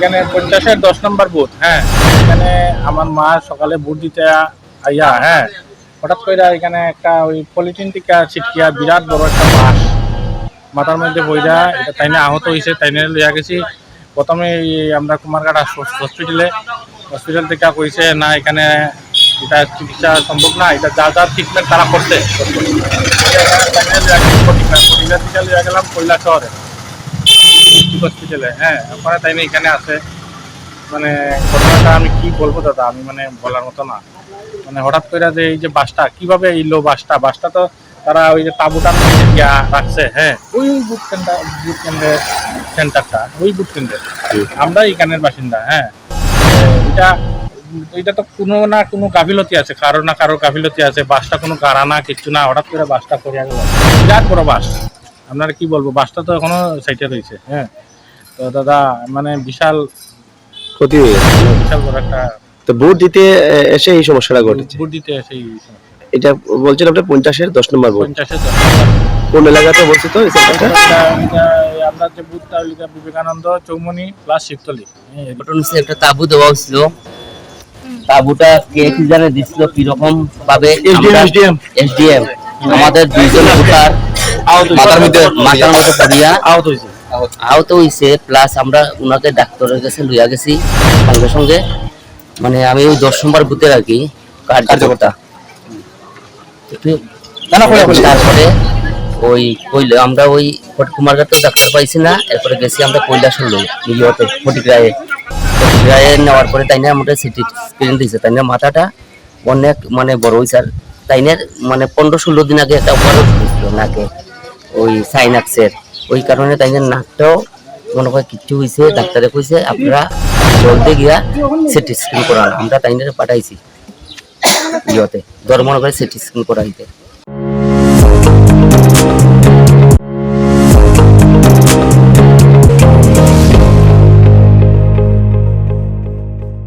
এখানে পঞ্চাশের দশ নম্বর বুথ হ্যাঁ। এখানে আমার মা সকালে ভোট দিতে আইয়া হ্যাঁ হঠাৎ করে এখানে একটা ওই পলিথিন টিকা ছিটকিয়া বিরাট বড় একটা বাস মাথার মধ্যে বইরা, এটা তাইনে আহত হয়েছে তাইনে লইয়া গেছি। প্রথমে আমরা কুমারঘাট হসপিটালে হসপিটাল থেকে কইছে, না, এখানে এটা চিকিৎসা সম্ভব না, এটা যা যা ট্রিটমেন্ট তারা করছে। থেকে গেলাম কৈলা হসপিটালে হ্যাঁ ওখানে তাই না এখানে আছে। মানে ঘটনাটা আমি কি বলব দাদা? আমি মানে বলার মতো না। মানে হঠাৎ করে যে এই যে বাসটা কীভাবে এলো বাসটা? বাসটা তো তারা ওই যে মধ্যে গিয়া রাখছে হ্যাঁ। ওই বুথ কেন্দ্র বুথ কেন্দ্রের সেন্টারটা ওই বুথ কেন্দ্রের আমরা এখানের বাসিন্দা হ্যাঁ। এটা এটা তো কোনো না কোনো গাফিলতি আছে কারও না কারও গাফিলতি আছে। বাসটা কোনো গাড়া না কিচ্ছু না। হঠাৎ করে বাসটা করিয়া গেল। বিরাট বড় বাস। আপনারা কি বলব বাসটা তো এখনও সাইটে রয়েছে হ্যাঁ? তো দাদা মানে বিশাল ক্ষতি হয়ে গেছে বিশাল বড় একটা তো ভোট দিতে এসে এই সমস্যাটা ঘটেছে? ভোট দিতে সেই এটা বলছেন আপনার পঞ্চাশের দশ নম্বর ভোট পঞ্চাশে কোন এলাকাতে অবস্থিত এই সেন্টারটা? আমরা যে বুথটা ওইটা বিবেকানন্দ চৌমনি প্লাস শিবতলি। ঘটনা একটা তাবু দেওয়া হয়েছিল। তাবুটা কে কি জানে দিছিল কীরকম ভাবে এসডিএম। আমাদের দুইজন ভোটার। মাথার মধ্যে মাথার মধ্যে পড়িয়া আহত প্লাস আমরা ডাক্তারের কাছে লইয়া গেছি। সঙ্গে সঙ্গে মানে আমি ওই দশ নম্বর কার্যকর্তা। তারপরে ওই কইলে আমরা ওই কুমারঘাট ডাক্তার পাইছি না এরপরে গেছি আমরা কৈলাস হলো ইয়েতে ফটিকরায়ে। ফটিকরায়ে নেওয়ার পরে তাই না আমাদের সিটি স্ক্রিন দিয়েছে তাই না মাথাটা অনেক মানে বড় হয়েছে। আর তাইনের মানে পনেরো ষোলো দিন আগে একটা অপারেশন হয়েছিল নাকে। ওই সাইনাক্সের ওই কারণে তাই নাকটাও মনে হয় কিচ্ছু হয়েছে ডাক্তারে কইছে, আপনারা জলদি গিয়া সিটি স্ক্যান করান। আমরা তাই পাঠাইছি। ইয়েতে, ধর মনে করে সিটি স্ক্যান করাইতে।